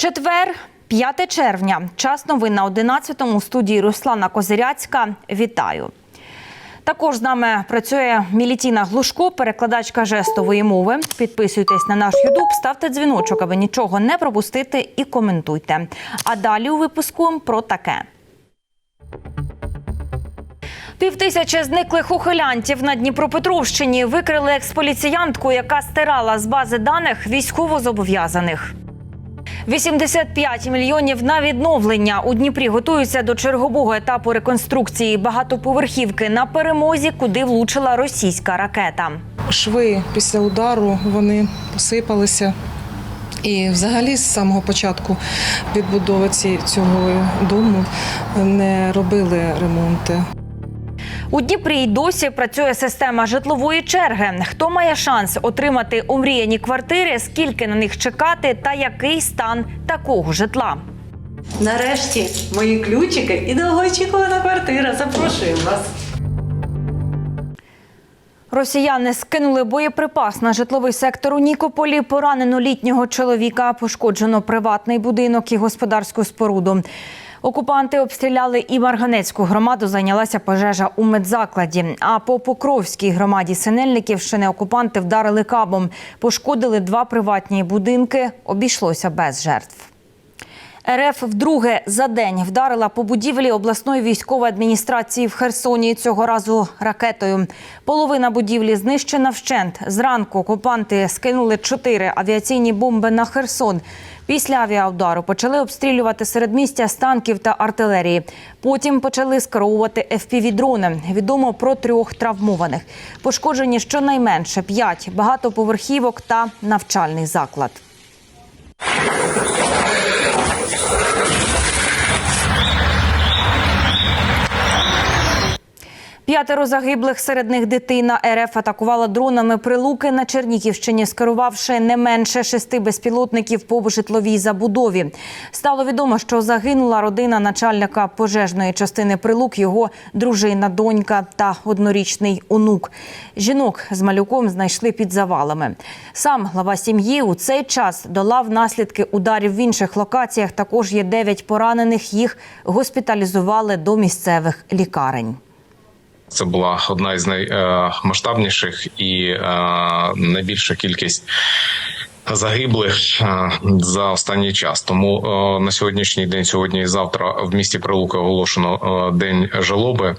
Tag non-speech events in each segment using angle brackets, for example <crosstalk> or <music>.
Четвер, 5 червня. Час новин на 11-му студії Руслана Козиряцька. Вітаю. Також з нами працює Мілітіна Глушко, перекладачка жестової мови. Підписуйтесь на наш Ютуб, ставте дзвіночок, аби нічого не пропустити і коментуйте. А далі у випуску про таке. Півтисячі зниклих ухилянтів на Дніпропетровщині викрили експоліціянтку, яка стирала з бази даних військовозобов'язаних. 85 мільйонів на відновлення у Дніпрі готуються до чергового етапу реконструкції багатоповерхівки на перемозі, куди влучила російська ракета. Шви після удару вони посипалися. І взагалі з самого початку відбудови цього дому не робили ремонти. У Дніпрі й досі працює система житлової черги. Хто має шанс отримати омріяні квартири, скільки на них чекати, та який стан такого житла? Нарешті мої ключики і довгоочікувана квартира. Запрошую вас. Росіяни скинули боєприпас на житловий сектор у Нікополі. Поранено літнього чоловіка, пошкоджено приватний будинок і господарську споруду. Окупанти обстріляли і Марганецьку громаду. Зайнялася пожежа у медзакладі. А по Покровській громаді Синельниківщини окупанти вдарили кабом, пошкодили два приватні будинки. Обійшлося без жертв. РФ вдруге за день вдарила по будівлі обласної військової адміністрації в Херсоні. Цього разу ракетою. Половина будівлі знищена вщент. Зранку окупанти скинули чотири авіаційні бомби на Херсон. Після авіаудару почали обстрілювати середмістя з танків та артилерії. Потім почали скеровувати FPV-дрони. Відомо про трьох травмованих. Пошкоджені щонайменше п'ять багатоповерхівок та навчальний заклад. П'ятеро загиблих серед них дитина. РФ атакувала дронами прилуки на Чернігівщині, скерувавши не менше шести безпілотників по житловій забудові. Стало відомо, що загинула родина начальника пожежної частини прилук, його дружина, донька та однорічний онук. Жінок з малюком знайшли під завалами. Сам глава сім'ї у цей час долав наслідки ударів в інших локаціях. Також є дев'ять поранених. Їх госпіталізували до місцевих лікарень. Це була одна із наймасштабніших і е, найбільша кількість загиблих е, за останній час. Тому е, на сьогоднішній день, сьогодні і завтра, в місті Прилуки оголошено день жалоби.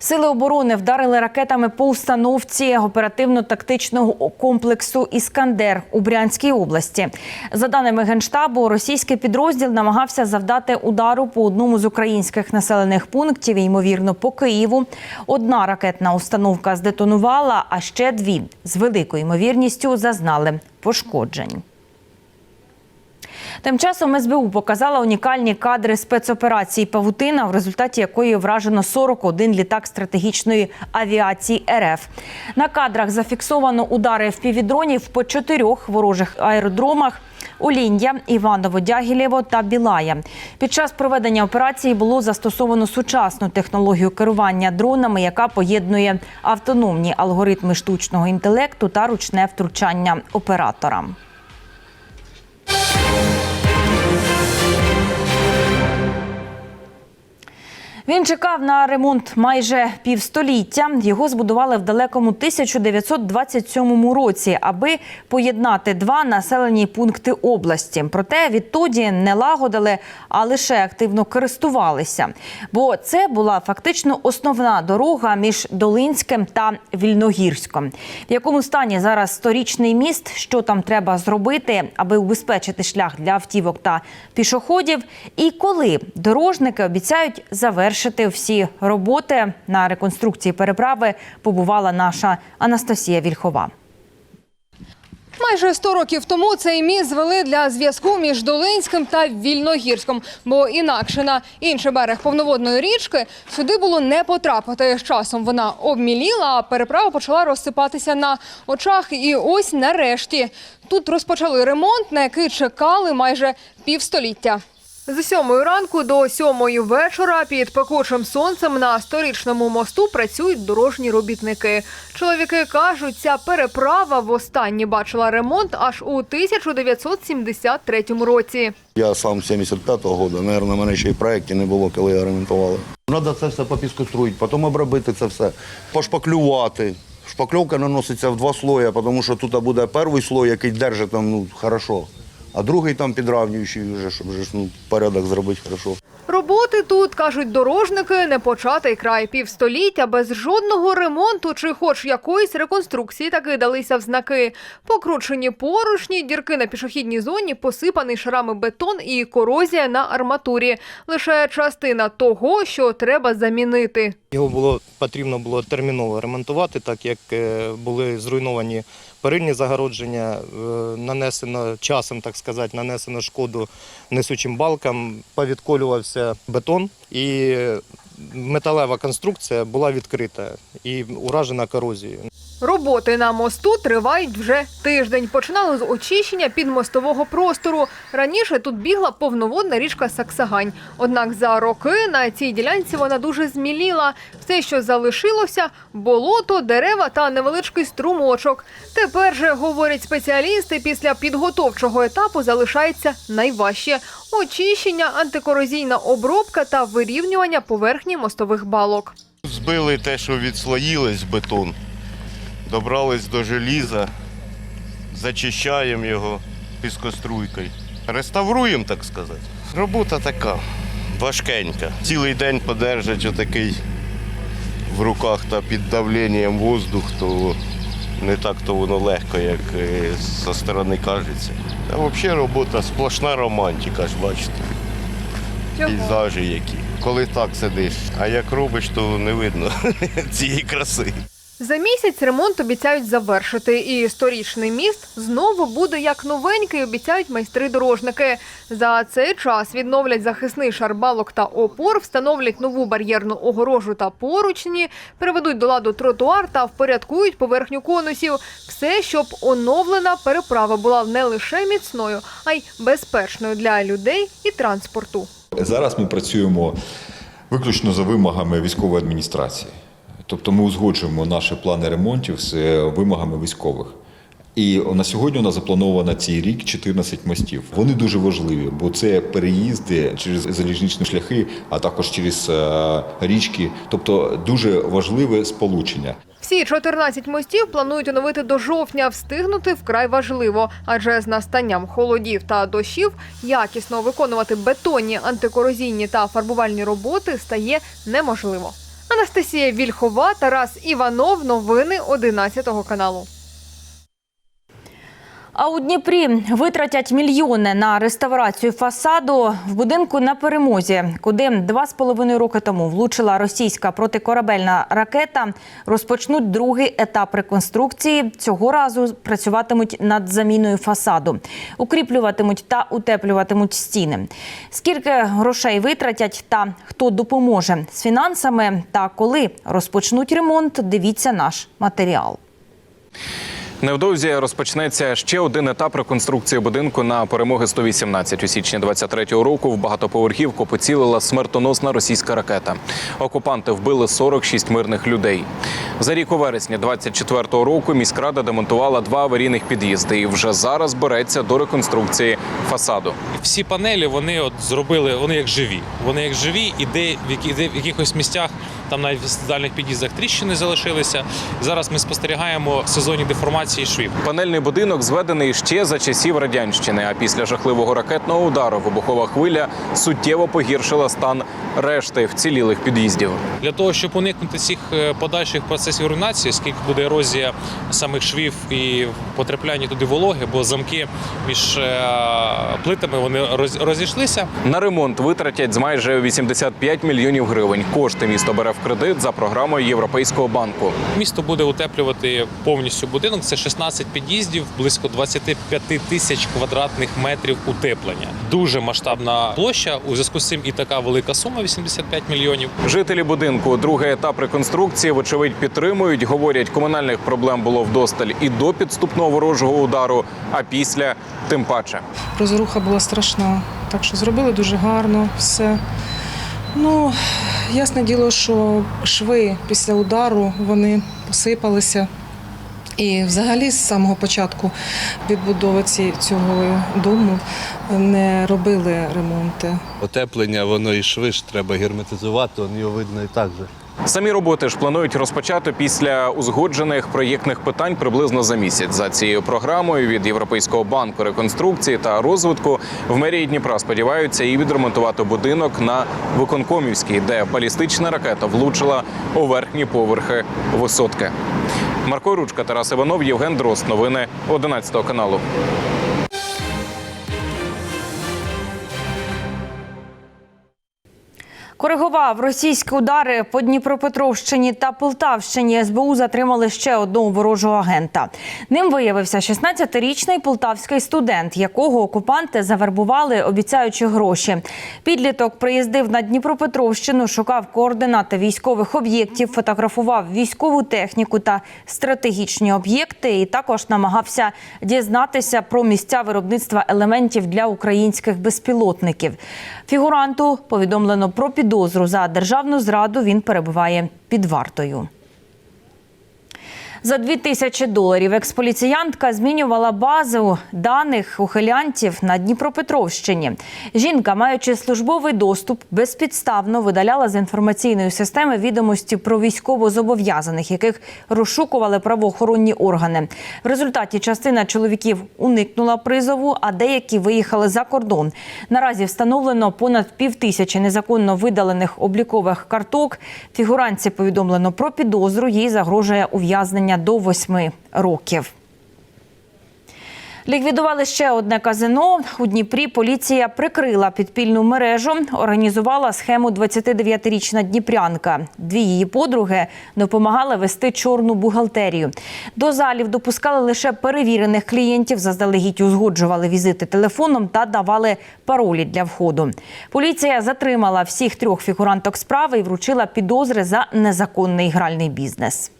Сили оборони вдарили ракетами по установці оперативно-тактичного комплексу Іскандер у Брянській області. За даними генштабу, російський підрозділ намагався завдати удару по одному з українських населених пунктів, ймовірно, по Києву. Одна ракетна установка здетонувала, а ще дві з великою ймовірністю зазнали пошкоджень. Тим часом СБУ показала унікальні кадри спецоперації Павутина, в результаті якої вражено 41 літак стратегічної авіації РФ. На кадрах зафіксовано удари впівдронів по чотирьох ворожих аеродромах. Оління, Іваново-Дягілєво та Білая. Під час проведення операції було застосовано сучасну технологію керування дронами, яка поєднує автономні алгоритми штучного інтелекту та ручне втручання оператора. Він чекав на ремонт майже півстоліття. Його збудували в далекому 1927 році, аби поєднати два населені пункти області. Проте відтоді не лагодили, а лише активно користувалися. Бо це була фактично основна дорога між Долинським та Вільногірськом. В якому стані зараз сторічний міст, що там треба зробити, аби убезпечити шлях для автівок та пішоходів, і коли дорожники обіцяють завершити всі роботи на реконструкції переправи, побувала наша Анастасія Вільхова. Майже 100 років тому цей міст звели для зв'язку між Долинським та Вільногірськом, бо інакше на інший берег повноводної річки сюди було не потрапити. З часом вона обміліла, а переправа почала розсипатися на очах. І ось нарешті тут розпочали ремонт, на який чекали майже півстоліття. З сьомої ранку до сьомої вечора під пекучим сонцем на сторічному мосту працюють дорожні робітники. Чоловіки кажуть, ця переправа востаннє бачила ремонт аж у 1973 році. Я сам 75-го року, в мене ще й проєктів не було, коли я ремонтували. Треба це все попіскоструїти, потім обробити це все, пошпаклювати. Шпакльовка наноситься в два слої, тому що тут буде перший слой, який держить там, ну, хорошо, а другий там підравнюючий, вже, щоб вже, ну, порядок зробити хорошо. Роботи тут, кажуть дорожники, не початий край півстоліття без жодного ремонту чи хоч якоїсь реконструкції таки далися в знаки. Покручені поручні, дірки на пішохідній зоні, посипаний шарами бетон і корозія на арматурі. Лише частина того, що треба замінити. Його було потрібно було терміново ремонтувати, так як е, були зруйновані перильні загородження, е, нанесено часом, так сказати, нанесено шкоду несучим балкам, повідколювався бетон і металева конструкція була відкрита і уражена корозією. Роботи на мосту тривають вже тиждень. Починали з очищення підмостового простору. Раніше тут бігла повноводна річка Саксагань. Однак за роки на цій ділянці вона дуже зміліла. Все, що залишилося болото, дерева та невеличкий струмочок. Тепер же, говорять спеціалісти, після підготовчого етапу залишається найважче очищення, антикорозійна обробка та вирівнювання поверхні мостових балок. Збили те, що відслоїлось бетон, добрались до желіза, зачищаємо його піскоструйкою. Реставруємо, так сказати. Робота така, важкенька. Цілий день подержать отакий в руках та під давленням воздух, то не так то воно легко, як е, зі сторони кажеться. А взагалі робота сплошна романтика, ж бачите. Пейзажі які. Коли так сидиш, а як робиш, то не видно <laughs> цієї краси. За місяць ремонт обіцяють завершити, і сторічний міст знову буде як новенький, обіцяють майстри-дорожники. За цей час відновлять захисний шар балок та опор, встановлять нову бар'єрну огорожу та поручні, приведуть до ладу тротуар та впорядкують поверхню конусів. Все, щоб оновлена переправа була не лише міцною, а й безпечною для людей і транспорту. Зараз ми працюємо виключно за вимогами військової адміністрації. Тобто ми узгоджуємо наші плани ремонтів з е, вимогами військових. І на сьогодні у нас заплановано цей рік 14 мостів. Вони дуже важливі, бо це переїзди через залізничні шляхи, а також через е, річки. Тобто дуже важливе сполучення. Всі 14 мостів планують оновити до жовтня. Встигнути вкрай важливо, адже з настанням холодів та дощів якісно виконувати бетонні, антикорозійні та фарбувальні роботи стає неможливо. Анастасія Вільхова, Тарас Іванов. Новини 11 каналу. А у Дніпрі витратять мільйони на реставрацію фасаду в будинку на перемозі, куди два з половиною роки тому влучила російська протикорабельна ракета. Розпочнуть другий етап реконструкції. Цього разу працюватимуть над заміною фасаду, укріплюватимуть та утеплюватимуть стіни. Скільки грошей витратять та хто допоможе з фінансами та коли розпочнуть ремонт, дивіться наш матеріал. Невдовзі розпочнеться ще один етап реконструкції будинку на перемоги 118 у січні 23-го року. В багатоповерхівку поцілила смертоносна російська ракета. Окупанти вбили 46 мирних людей. За рік у вересні 24-го року міськрада демонтувала два аварійних під'їзди і вже зараз береться до реконструкції фасаду. всі панелі вони от зробили, вони як живі. Вони як живі, і де в, в якихось місцях, там навіть в дальних під'їздах тріщини залишилися. Зараз ми спостерігаємо сезонні деформації швів. Панельний будинок зведений ще за часів радянщини. А після жахливого ракетного удару вибухова хвиля суттєво погіршила стан решти вцілілих під'їздів. Для того, щоб уникнути цих е, подальших процесів руйнації, скільки буде ерозія самих швів і потрапляння туди вологи, бо замки між е, плитами вони роз- розійшлися. На ремонт витратять з майже 85 мільйонів гривень. Кошти місто бере в кредит за програмою Європейського банку. Місто буде утеплювати повністю будинок. Це 16 під'їздів, близько 25 тисяч квадратних метрів утеплення. Дуже масштабна площа. У зв'язку з цим і така велика сума 85 мільйонів. Жителі будинку другий етап реконструкції, вочевидь, підтримують. Говорять, комунальних проблем було вдосталь і до підступного ворожого удару, а після тим паче. Розруха була страшна. Так що зробили дуже гарно все. Ну, ясне діло, що шви після удару вони посипалися. І взагалі з самого початку відбудови ці- цього дому не робили ремонти. Отеплення, воно і швидше треба герметизувати, воно його видно і так же. Самі роботи ж планують розпочати після узгоджених проєктних питань приблизно за місяць. За цією програмою від Європейського банку реконструкції та розвитку в мерії Дніпра сподіваються і відремонтувати будинок на Виконкомівській, де балістична ракета влучила у верхні поверхи висотки. Марко Ручка, Тарас Іванов, Євген Дрозд. Новини 11 каналу. Коригував російські удари по Дніпропетровщині та Полтавщині. СБУ затримали ще одного ворожого агента. Ним виявився 16-річний полтавський студент, якого окупанти завербували, обіцяючи гроші. Підліток приїздив на Дніпропетровщину, шукав координати військових об'єктів, фотографував військову техніку та стратегічні об'єкти. І також намагався дізнатися про місця виробництва елементів для українських безпілотників. Фігуранту повідомлено про підозру за державну зраду. Він перебуває під вартою. За 2 тисячі доларів експоліціянтка змінювала базу даних ухилянтів на Дніпропетровщині. Жінка, маючи службовий доступ, безпідставно видаляла з інформаційної системи відомості про військовозобов'язаних, яких розшукували правоохоронні органи. В результаті частина чоловіків уникнула призову, а деякі виїхали за кордон. Наразі встановлено понад півтисячі незаконно видалених облікових карток. Фігуранці повідомлено про підозру. Їй загрожує ув'язнення до восьми років. Ліквідували ще одне казино. У Дніпрі поліція прикрила підпільну мережу, організувала схему 29-річна дніпрянка. Дві її подруги допомагали вести чорну бухгалтерію. До залів допускали лише перевірених клієнтів, заздалегідь узгоджували візити телефоном та давали паролі для входу. Поліція затримала всіх трьох фігуранток справи і вручила підозри за незаконний гральний бізнес.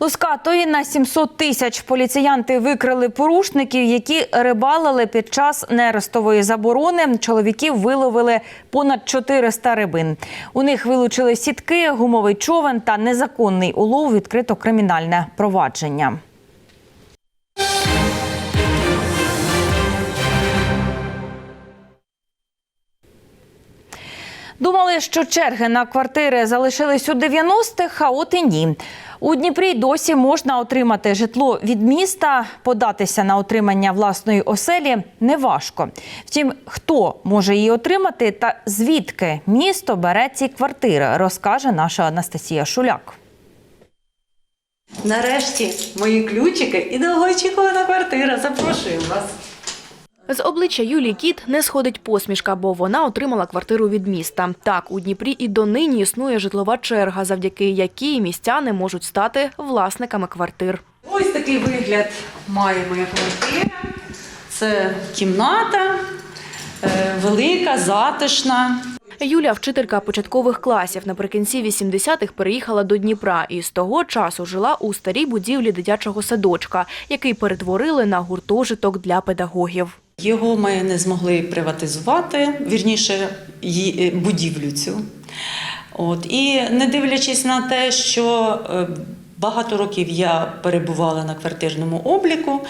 Лускатої на 700 тисяч поліціянти викрили порушників, які рибалили під час нерестової заборони. Чоловіків виловили понад 400 рибин. У них вилучили сітки, гумовий човен та незаконний улов. Відкрито кримінальне провадження. Думали, що черги на квартири залишились у 90-х, а от і ні. У Дніпрі досі можна отримати житло від міста, податися на отримання власної оселі неважко. Втім, хто може її отримати та звідки місто бере ці квартири, розкаже наша Анастасія Шуляк. Нарешті мої ключики і довгоочікувана квартира. Запрошую вас. З обличчя Юлії Кіт не сходить посмішка, бо вона отримала квартиру від міста. Так, у Дніпрі і донині існує житлова черга, завдяки якій містяни можуть стати власниками квартир. Ось такий вигляд має моя квартира. Це кімната е, велика, затишна. Юля, вчителька початкових класів, наприкінці 80-х переїхала до Дніпра і з того часу жила у старій будівлі дитячого садочка, який перетворили на гуртожиток для педагогів. Його ми не змогли приватизувати, вірніше, е, будівлю цю. От. І не дивлячись на те, що е, багато років я перебувала на квартирному обліку,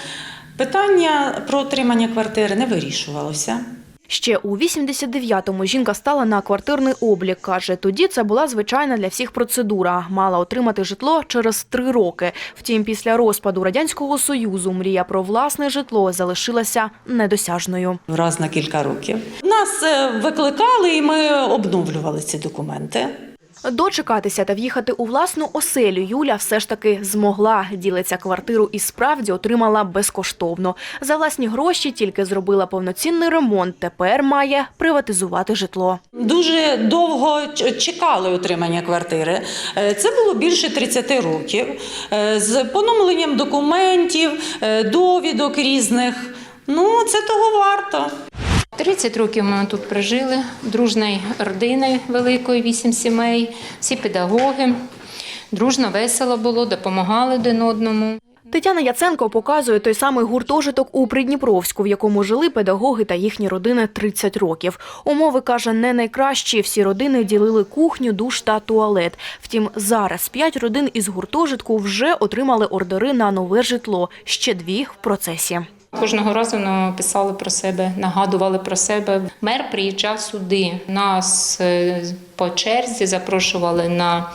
питання про отримання квартири не вирішувалося. Ще у 89-му жінка стала на квартирний облік. Каже, тоді це була звичайна для всіх процедура. Мала отримати житло через три роки. Втім, після розпаду радянського союзу мрія про власне житло залишилася недосяжною. Раз на кілька років. Нас е, викликали, і ми обновлювали ці документи. Дочекатися та в'їхати у власну оселю Юля все ж таки змогла. Ділиться квартиру і справді отримала безкоштовно. За власні гроші тільки зробила повноцінний ремонт. Тепер має приватизувати житло. Дуже довго чекали отримання квартири. Е, Це було більше 30 років Е, з поновленням документів, е, довідок різних. Ну, це того варто. 30 років ми тут прожили, дружною родиною великою, вісім сімей, всі педагоги. Дружно, весело було, допомагали один одному. Тетяна Яценко показує той самий гуртожиток у Придніпровську, в якому жили педагоги та їхні родини 30 років. Умови каже, не найкращі. Всі родини ділили кухню, душ та туалет. Втім, зараз п'ять родин із гуртожитку вже отримали ордери на нове житло. Ще дві в процесі. Кожного разу нам писали про себе, нагадували про себе. Мер приїжджав сюди. Нас е, по черзі запрошували на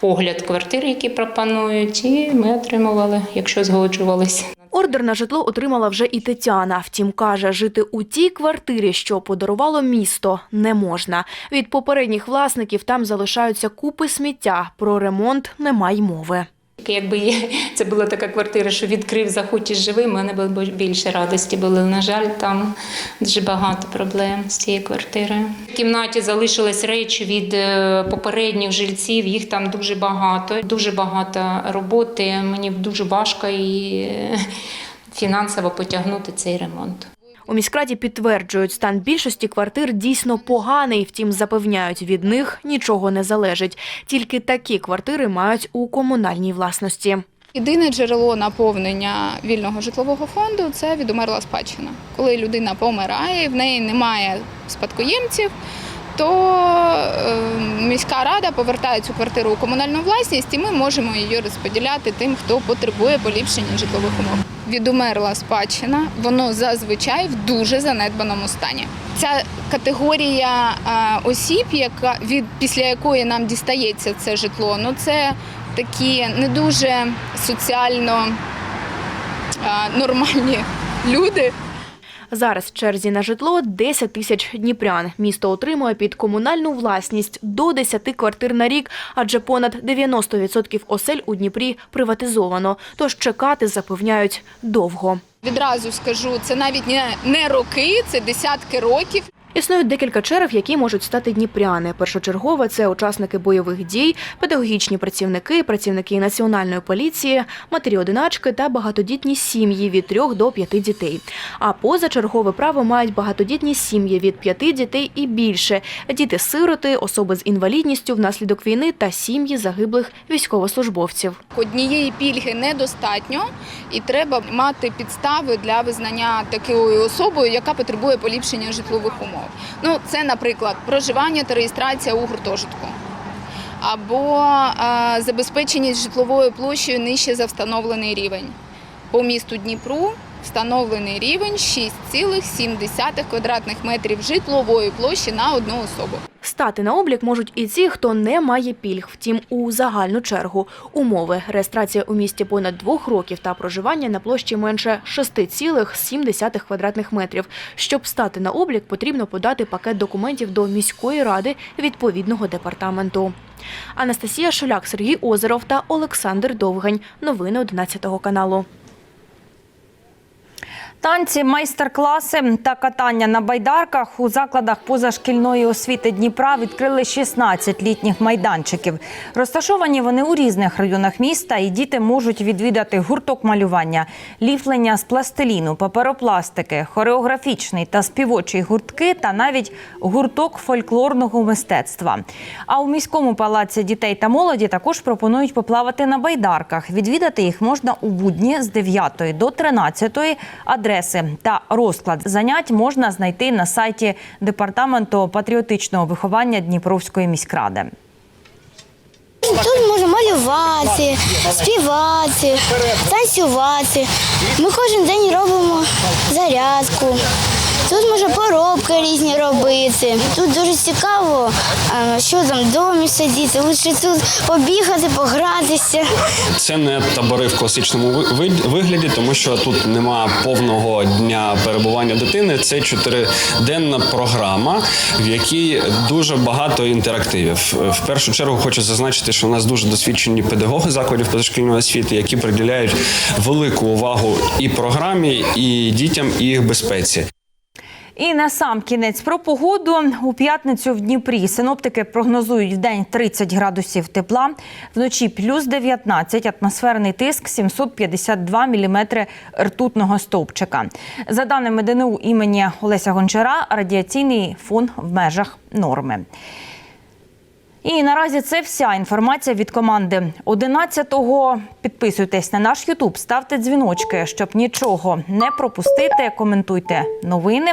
огляд квартир, які пропонують, і ми отримували, якщо згоджувалися. Ордер на житло отримала вже і Тетяна. Втім, каже, жити у тій квартирі, що подарувало місто, не можна. Від попередніх власників там залишаються купи сміття. Про ремонт немає мови. Якби це була така квартира, що відкрив, заходь і живи, в мене було більше радості. Були, на жаль, там дуже багато проблем з цією квартирою. В кімнаті залишились речі від е, попередніх жильців, їх там дуже багато. Дуже багато роботи. Мені дуже важко і е, фінансово потягнути цей ремонт. У міськраді підтверджують, стан більшості квартир дійсно поганий, втім запевняють, від них нічого не залежить. Тільки такі квартири мають у комунальній власності. Єдине джерело наповнення вільного житлового фонду це відумерла спадщина. Коли людина помирає, в неї немає спадкоємців, то е, міська рада повертає цю квартиру у комунальну власність, і ми можемо її розподіляти тим, хто потребує поліпшення житлових умов. Відумерла спадщина, воно зазвичай в дуже занедбаному стані. Ця категорія е, осіб, яка від після якої нам дістається це житло, ну це такі не дуже соціально е, нормальні люди. Зараз в черзі на житло 10 тисяч дніпрян. Місто отримує під комунальну власність до 10 квартир на рік, адже понад 90% осель у Дніпрі приватизовано. Тож чекати запевняють довго. Відразу скажу, це навіть не, роки, це десятки років. Існують декілька черг, які можуть стати дніпряни. Першочергово це учасники бойових дій, педагогічні працівники, працівники національної поліції, матері-одиначки та багатодітні сім'ї від трьох до п'яти дітей. А позачергове право мають багатодітні сім'ї від п'яти дітей і більше, діти-сироти, особи з інвалідністю внаслідок війни та сім'ї загиблих військовослужбовців. Однієї пільги недостатньо, і треба мати підстави для визнання такою особою, яка потребує поліпшення житлових умов. Ну, це, наприклад, проживання та реєстрація у гуртожитку. Або е, забезпеченість житловою площею нижче за встановлений рівень. По місту Дніпру встановлений рівень 6,7 квадратних метрів житлової площі на одну особу. Стати на облік можуть і ті, хто не має пільг, втім у загальну чергу. Умови – реєстрація у місті понад двох років та проживання на площі менше 6,7 квадратних метрів. Щоб стати на облік, потрібно подати пакет документів до міської ради відповідного департаменту. Анастасія Шуляк, Сергій Озеров та Олександр Довгань. Новини 11 каналу. Танці, майстер-класи та катання на байдарках у закладах позашкільної освіти Дніпра відкрили 16 літніх майданчиків. Розташовані вони у різних районах міста, і діти можуть відвідати гурток малювання, ліфлення з пластиліну, паперопластики, хореографічний та співочий гуртки та навіть гурток фольклорного мистецтва. А у міському палаці дітей та молоді також пропонують поплавати на байдарках. Відвідати їх можна у будні з 9 до 13 адреси та розклад занять можна знайти на сайті департаменту патріотичного виховання Дніпровської міськради. Тут можна малювати, співати, танцювати. Ми кожен день робимо зарядку. Тут можна поробки різні робити. Тут дуже цікаво, що там домі сидіти. Лише тут побігати, погратися. Це не табори в класичному вигляді, тому що тут нема повного дня перебування дитини. Це чотириденна програма, в якій дуже багато інтерактивів. В першу чергу хочу зазначити, що у нас дуже досвідчені педагоги закладів позашкільної освіти, які приділяють велику увагу і програмі, і дітям, і їх безпеці. І на сам кінець про погоду у п'ятницю в Дніпрі синоптики прогнозують в день 30 градусів тепла, вночі плюс 19, атмосферний тиск 752 міліметри ртутного стовпчика. За даними ДНУ імені Олеся Гончара, радіаційний фон в межах норми. І наразі це вся інформація від команди 11-го. Підписуйтесь на наш Ютуб, ставте дзвіночки, щоб нічого не пропустити. Коментуйте новини,